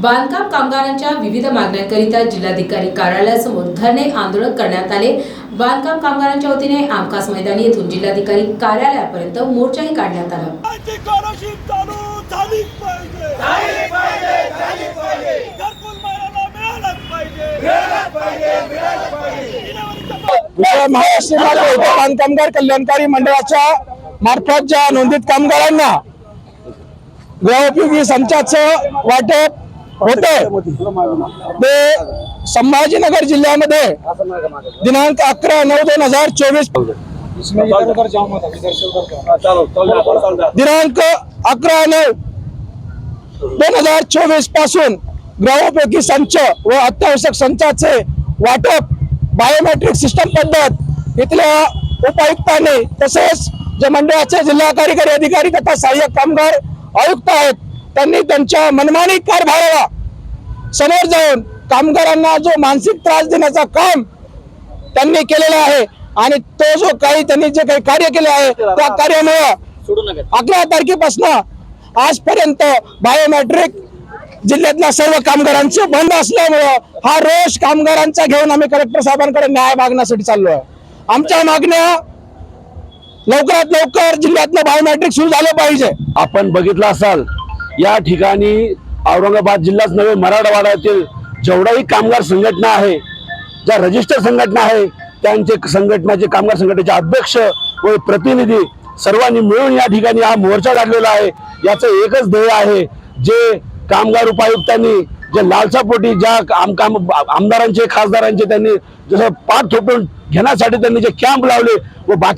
बांधकाम कामगारांच्या विविध मागण्यांकरिता जिल्हाधिकारी कार्यालयासमोर धरणे आंदोलन करण्यात आले. बांधकाम कामगारांच्या वतीने आमकास मैदानी येथून जिल्हाधिकारी कार्यालयापर्यंत मोर्चाही काढण्यात आला. महाराष्ट्र कल्याणकारी मंडळाच्या मार्फत ज्या नोंदित कामगारांना गृहोपयोगी संचाचं वाटप होते. ते संभाजीनगर जिल्ह्यामध्ये दिनांक अकरा नऊ दोन हजार चोवीस दिनांक अकरा नऊ दोन हजार चोवीसपासून गृहोपयोगी संच व अत्यावश्यक संचाचे वाटप बायोमेट्रिक सिस्टम पद्धत इथल्या उपायुक्तांनी तसेच जे मंडळाचे जिल्हा कार्यकारी अधिकारी तथा सहाय्यक कामगार आयुक्त आहेत त्यांनी त्यांच्या मनमानी कारभाराला समोर जाऊन कामगारांना जो मानसिक त्रास देण्याचा काम त्यांनी केलेला आहे आणि तो जो काही त्यांनी जे काही कार्य केले आहे त्या कार्यामुळे अकरा तारखेपासून आजपर्यंत बायोमेट्रिक जिल्ह्यातल्या सर्व कामगारांचे बंद असल्यामुळं हा रोष कामगारांचा घेऊन आम्ही कलेक्टर साहेबांकडे न्याय मागण्यासाठी चाललो आहे. आमच्या मागण्या लवकरात लवकर जिल्ह्यातलं बायोमेट्रिक सुरू झालं पाहिजे. आपण बघितलं असाल या ठिकाणी औरंगाबाद जिल्हाच नव्हे मराठवाड्यातील जेवढाही कामगार संघटना आहे ज्या रजिस्टर संघटना आहे त्यांचे संघटनाचे कामगार संघटनेचे अध्यक्ष व प्रतिनिधी सर्वांनी मिळून या ठिकाणी हा मोर्चा काढलेला आहे. याचं एकच ध्येय आहे जे कामगार उपायुक्तांनी जे लालसापोटी ज्या आम काम आमदारांचे खासदारांचे त्यांनी जसं पाठ थोपवून घेण्यासाठी त्यांनी जे कॅम्प लावले व बाकी